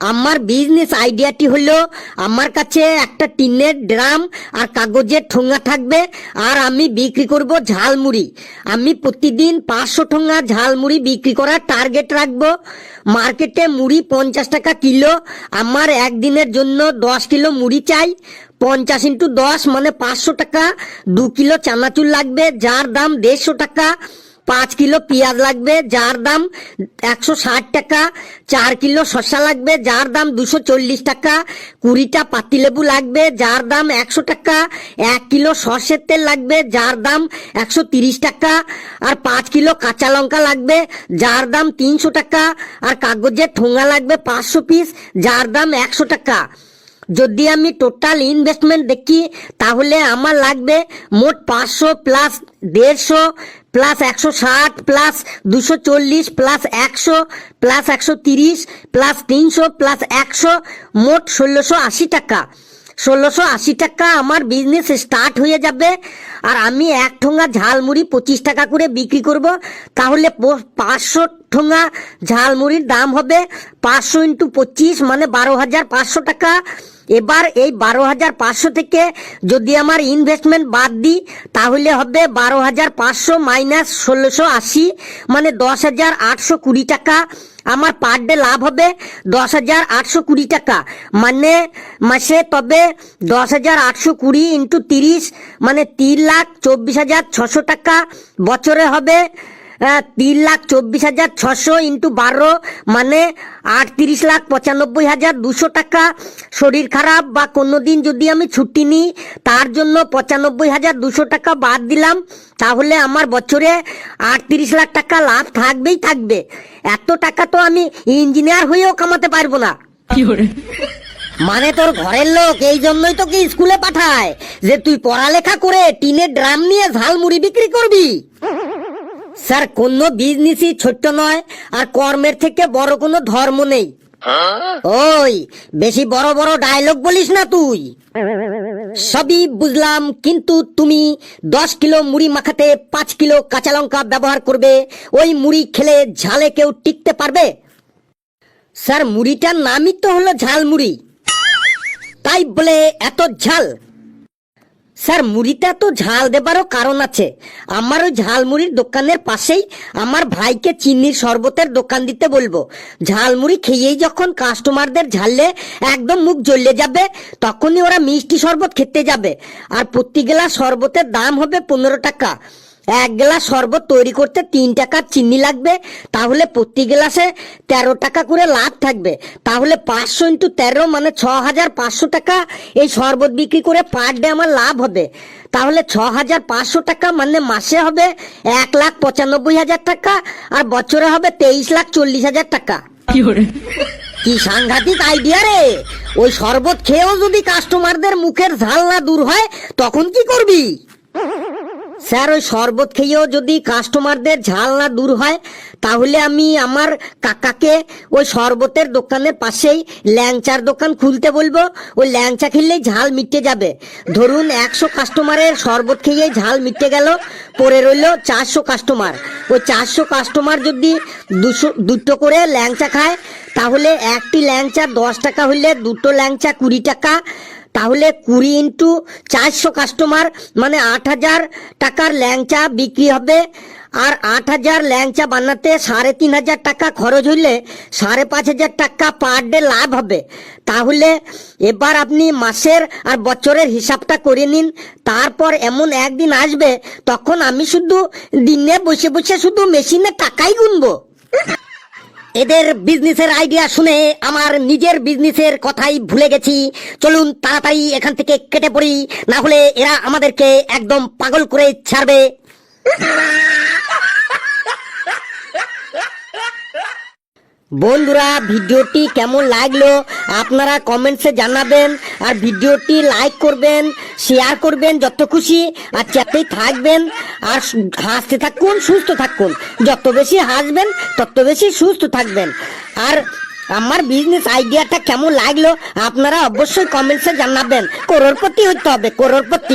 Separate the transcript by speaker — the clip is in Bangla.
Speaker 1: আমার বিজনেস আইডিয়াটি হলো, আমার কাছে একটা টিনের ড্রাম আর কাগজের ঠোঙা থাকবে আর আমি বিক্রি করব ঝালমুড়ি। আমি প্রতিদিন পাঁচশো ঠোঙা ঝালমুড়ি বিক্রি করার টার্গেট রাখব। মার্কেটে মুড়ি পঞ্চাশ টাকা কিলো, আমার একদিনের জন্য দশ কিলো মুড়ি চাই। পঞ্চাশ ইন্টু দশ মানে পাঁচশো টাকা, দু কিলো চানাচুর লাগবে, যার দাম দেড়শো টাকা। পাঁচ কিলো পেঁয়াজ লাগবে, যার দাম একশো ষাট টাকা, চার কিলো শসা লাগবে, যার দাম দুশো চল্লিশ টাকা, কুড়িটা পাতিলেবু লাগবে, যার দাম একশো টাকা, এক কিলো সর্ষের তেল লাগবে, যার দাম একশো তিরিশ টাকা, আর পাঁচ কিলো কাঁচা লঙ্কা লাগবে, যার দাম তিনশো টাকা, আর কাগজের ঠোঙা লাগবে পাঁচশো পিস যার দাম একশো টাকা। যদি আমি টোটাল ইনভেস্টমেন্ট দেখি, তাহলে আমার লাগবে মোট পাঁচশো প্লাস দেড়শো প্লাস একশো ষাট প্লাস দুশো চল্লিশ প্লাস একশো প্লাস একশো তিরিশ প্লাস তিনশো প্লাস একশো, মোট ষোলোশো আশি টাকা। ষোলোশো আশি টাকা আমার বিজনেস স্টার্ট হয়ে যাবে আর আমি এক ঠোঙা ঝালমুড়ি পঁচিশ টাকা করে বিক্রি করব। তাহলে পাঁচশো ঠোঙা ঝালমুড়ির দাম হবে পাঁচশো ইন্টু পঁচিশ মানে বারো হাজার পাঁচশো টাকা। এবার এই বারো হাজার পাঁচশো থেকে যদি আমার ইনভেস্টমেন্ট বাদ দিই, তাহলে হবে বারো হাজার পাঁচশো মাইনাস ষোলোশো আশি মানে দশ হাজার আটশো কুড়ি টাকা। আমার পার ডে লাভ হবে দশ হাজার আটশো কুড়ি টাকা। মানে মাসে তবে দশ হাজার আটশো কুড়ি ইন্টু তিরিশ মানে তিন লাখ চব্বিশ হাজার ছশো টাকা। বছরে হবে তিন লাখ চব্বিশ হাজার ছশো ইন্টু বারো মানে আটত্রিশ লাখ পঁচানব্বই হাজার দুশো টাকা। শরীর খারাপ বা কোনো দিন যদি আমি ছুটি নিই তার জন্য পঁচানব্বই হাজার দুশো টাকা বাদ দিলাম। তাহলে আমার বছরে আটত্রিশ লাখ টাকা লাভ থাকবেই থাকবে। এত টাকা তো আমি ইঞ্জিনিয়ার হয়েও কামাতে পারব না। মানে তোর ঘরের লোক এই জন্যই তোকে স্কুলে পাঠায় যে তুই পড়ালেখা করে টিনের ড্রাম নিয়ে ঝালমুড়ি বিক্রি করবি? স্যার, কোনো বিজনেসই ছোট্ট নয়, আর কর্মের থেকে বড় কোনো ধর্ম নেই। ওই, বেশি বড় বড় ডায়লগ বলিস না তুই। সবই বুঝলাম, কিন্তু তুমি দশ কিলো মুড়ি মাখাতে পাঁচ কিলো কাঁচা লঙ্কা ব্যবহার করবে, ওই মুড়ি খেলে ঝালে কেউ টিকতে পারবে? স্যার, মুড়িটার নামই তো হলো ঝাল মুড়ি তাই বলে এত ঝাল। স্যার, মুড়িটা তো ঝাল দেবারও কারণ আছে। আমার ওই ঝালমুড়ির দোকানের পাশেই আমার ভাইকে চিনির শরবতের দোকান দিতে বলব। ঝালমুড়ি খেয়েই যখন কাস্টমারদের ঝাললে একদম মুখ জ্বললে যাবে, তখনই ওরা মিষ্টি শরবত খেতে যাবে। আর প্রতি গেলা শরবতের দাম হবে পনেরো টাকা। এক গ্লাস শরবত তৈরি করতে তিন টাকার চিনি লাগবে তাহলে প্রতি গ্লাসে তেরো টাকা করে লাভ থাকবে। তাহলে পাঁচশো ইন্টু তেরো মানে ছ হাজার পাঁচশো টাকা এই শরবত বিক্রি করে পার ডে আমার লাভ হবে। তাহলে ছ হাজার পাঁচশো টাকা মানে মাসে হবে এক লাখ পঁচানব্বই হাজার টাকা আর বছরে হবে তেইশ লাখ চল্লিশ হাজার টাকা। কি সাংঘাতিক আইডিয়া রে! ওই শরবত খেয়েও যদি কাস্টমারদের মুখের ঝাল না দূর হয় তখন কি করবি? স্যার, ওই শরবত খেয়েও যদি কাস্টমারদের ঝাল না দূর হয়, তাহলে আমি আমার কাকাকে ওই শরবতের দোকানের পাশেই ল্যাংচার দোকান খুলতে বলব। ওই ল্যাংচা খেললেই ঝাল মিটে যাবে। ধরুন, একশো কাস্টমারের শরবত খেয়েই ঝাল মিটে গেল পরে রইল চারশো কাস্টমার ওই চারশো কাস্টমার যদি দুশো, দুটো করে ল্যাংচা খায়, তাহলে একটি ল্যাংচা দশ টাকা হইলে দুটো ল্যাংচা কুড়ি টাকা তাহলে কুড়ি ইন্টু চারশো কাস্টমার মানে আট হাজার টাকার ল্যাংচা বিক্রি হবে। আর আট হাজার ল্যাংচা বানাতে সাড়ে তিন হাজার টাকা খরচ হইলে সাড়ে পাঁচ হাজার টাকা পার ডে লাভ হবে। তাহলে এবার আপনি মাসের আর বছরের হিসাবটা করে নিন। তারপর এমন একদিন আসবে, তখন আমি শুধু দিনে বসে বসে শুধু মেশিনে টাকাই গুনবো। এদের বিজনেসের আইডিয়া শুনে আমার নিজের বিজনেসের কথাই ভুলে গেছি। চলুন তাড়াতাড়ি এখান থেকে কেটে পড়ি, না হলে এরা আমাদেরকে একদম পাগল করে ছাড়বে। বন্ধুরা, ভিডিওটি কেমন লাগল আপনারা কমেন্টসে জানাবেন আর ভিডিওটি লাইক করবেন শেয়ার করবেন যত খুশি আর চ্যাটেই থাকবেন আর হাসতে থাকুন, সুস্থ থাকুন। যত বেশি হাসবেন, তত বেশি সুস্থ থাকবেন। আর আমার বিজনেস আইডিয়াটা কেমন লাগল আপনারা অবশ্যই কমেন্টসে জানাবেন। করোরপতি হতে হবে করোরপতি